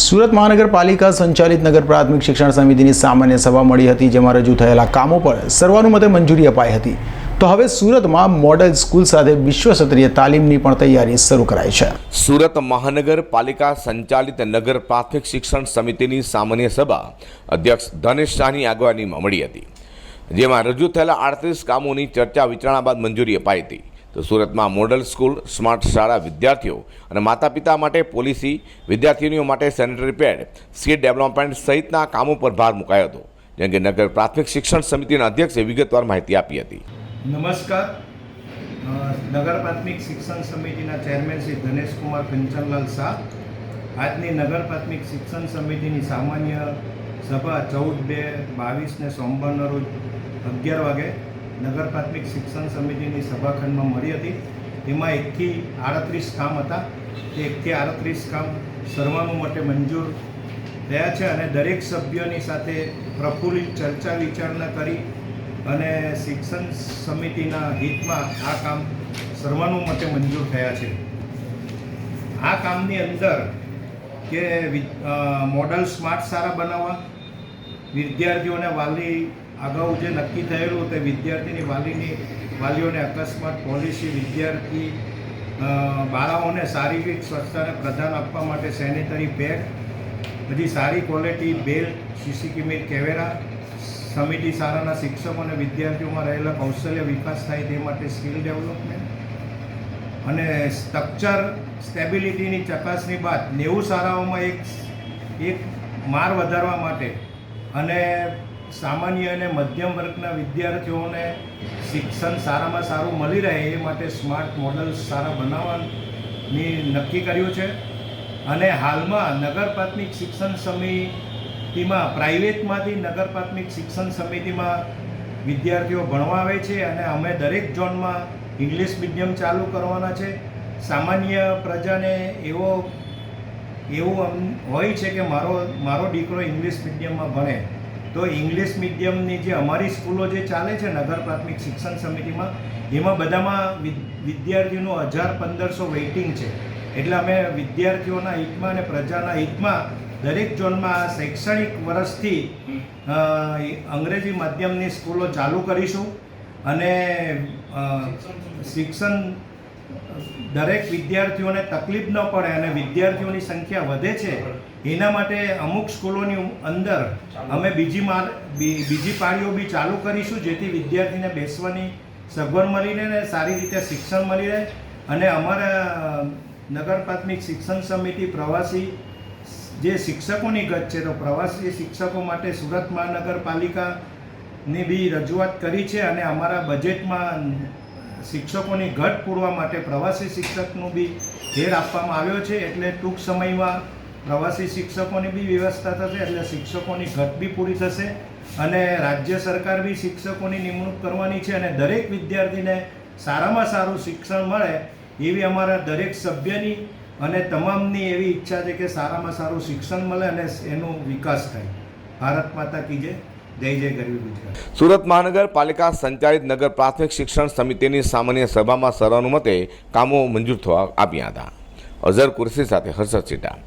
સુરત મહાનગરપાલિકા સંચાલિત નગર પ્રાથમિક શિક્ષણ સમિતિની સામાન્ય સભા મળી હતી, જેમાં રજૂ થયેલા કામો પર સર્વાનુમતે મંજૂરી અપાઈ હતી. તો હવે સુરતમાં મોડેલ સ્કૂલ સાથે વિશ્વસ્તરીય તાલીમની પણ તૈયારી શરૂ કરાઈ છે. સુરત મહાનગરપાલિકા સંચાલિત નગર પ્રાથમિક શિક્ષણ સમિતિની સામાન્ય સભા અધ્યક્ષ ધનેશ શાહની આગેવાનીમાં મળી હતી, જેમાં રજૂ થયેલા આડત્રીસ કામોની ચર્ચા વિચારણા બાદ મંજૂરી અપાઈ હતી. તો સુરતમાં મોડલ સ્કૂલ, સ્માર્ટ શાળા વિદ્યાર્થીઓ અને માતા પિતા માટે પોલિસી, વિદ્યાર્થીનીઓ માટે સેનેટરી પેડ સ્કિલ ડેવલપમેન્ટ સહિતના કામો પર ભાર મુકાયો હતો, જેમ કે નગર પ્રાથમિક શિક્ષણ સમિતિના અધ્યક્ષે વિગતવાર માહિતી આપી હતી. નમસ્કાર. નગર પ્રાથમિક શિક્ષણ સમિતિના ચેરમેન શ્રી ધનેશકુમાર કંચનલાલ શાહ, આજની નગર પ્રાથમિક શિક્ષણ સમિતિની સામાન્ય સભા ચૌદ બે બાવીસને સોમવારના રોજ અગિયાર વાગે નગર પ્રાથમિક શિક્ષણ સમિતિની સભાખંડમાં મળી હતી. એમાં એકથી આડત્રીસ કામ હતા. તે એકથી આડત્રીસ કામ સર્વાનુમતે મંજૂર થયા છે અને દરેક સભ્યોની સાથે પ્રફુલ્લિત ચર્ચા વિચારણા કરી અને શિક્ષણ સમિતિના હિતમાં આ કામ સર્વાનુમતે મંજૂર થયા છે. આ કામની અંદર કે મોડલ સ્માર્ટ સારા બનાવવા, વિદ્યાર્થીઓને વાલી અગાઉ જે નક્કી થયેલું તે વિદ્યાર્થીની વાલીની વાલીઓને અકસ્માત, પોલિસી, વિદ્યાર્થી બાળાઓને શારીરિક સ્વચ્છતાને પ્રધાન આપવા માટે સેનિટરી પેડ બધી સારી quality belt CC camera camera, સમિતિ શાળાના શિક્ષકો અને વિદ્યાર્થીઓમાં રહેલા કૌશલ્ય વિકાસ થાય તે માટે સ્કિલ ડેવલપમેન્ટ અને સ્ટ્રક્ચર સ્ટેબિલિટીની ચકાસણી બાદ નેવું શાળાઓમાં એક એક માર વધારવા માટે અને સામાન્ય અને મધ્યમ વર્ગના વિદ્યાર્થીઓને શિક્ષણ સારામાં સારું મળી રહે એ માટે સ્માર્ટ મોડલ સારા બનાવવાની નક્કી કર્યું છે. અને હાલમાં નગર પ્રાથમિક શિક્ષણ સમિતિમાં, પ્રાઇવેટમાંથી નગર પ્રાથમિક શિક્ષણ સમિતિમાં વિદ્યાર્થીઓ ભણવા આવે છે અને અમે દરેક ઝોનમાં ઇંગ્લિશ મીડિયમ ચાલુ કરવાના છે. સામાન્ય પ્રજાને એવો, એવું હોય છે કે મારો મારો દીકરો ઇંગ્લિશ મીડિયમમાં ભણે. તો ઇંગ્લિશ મીડિયમની જે અમારી સ્કૂલો જે ચાલે છે નગર પ્રાથમિક શિક્ષણ સમિતિમાં, એમાં બધામાં વિદ- વિદ્યાર્થીઓનું હજાર પંદરસો વેઇટિંગ છે. એટલે અમે વિદ્યાર્થીઓના હિતમાં અને પ્રજાના હિતમાં દરેક ઝોનમાં શૈક્ષણિક વર્ષથી અંગ્રેજી માધ્યમની સ્કૂલો ચાલુ કરીશું. અને શિક્ષણ દરેક વિદ્યાર્થીઓને તકલીફ ન પડે અને વિદ્યાર્થીઓની સંખ્યા વધે છે, એના માટે અમુક સ્કૂલોની અંદર અમે બીજી માર બીજી પાળીઓ બી ચાલુ કરીશું, જેથી વિદ્યાર્થીને બેસવાની સગવડ મળી રહે ને સારી રીતે શિક્ષણ મળી રહે. અને અમારા નગર પ્રાથમિક શિક્ષણ સમિતિ પ્રવાસી જે શિક્ષકોની ગત છે, તો પ્રવાસી શિક્ષકો માટે સુરત મહાનગરપાલિકાની બી રજૂઆત કરી છે અને અમારા બજેટમાં શિક્ષકોની ઘટ પૂરવા માટે પ્રવાસી શિક્ષકનું બી ઘેર આપવામાં આવ્યો છે. એટલે ટૂંક સમયમાં પ્રવાસી શિક્ષકોની બી વ્યવસ્થા થશે, એટલે શિક્ષકોની ઘટ બી પૂરી થશે અને રાજ્ય સરકાર બી શિક્ષકોની નિમણૂક કરવાની છે અને દરેક વિદ્યાર્થીને સારામાં સારું શિક્ષણ મળે એવી અમારા દરેક સભ્યની અને તમામની એવી ઈચ્છા છે કે સારામાં સારું શિક્ષણ મળે અને એનો વિકાસ થાય. ભારત માતા કી જય. જય જય ગરવી સુરત મહાનગરપાલિકા સંચાલિત નગર પ્રાથમિક શિક્ષણ સમિતિની સામાન્ય સભામાં સર્વાનુમતે કામો મંજૂર થવા આપ્યા હતા. અઝર કુરશી સાથે હર્ષદ સિટા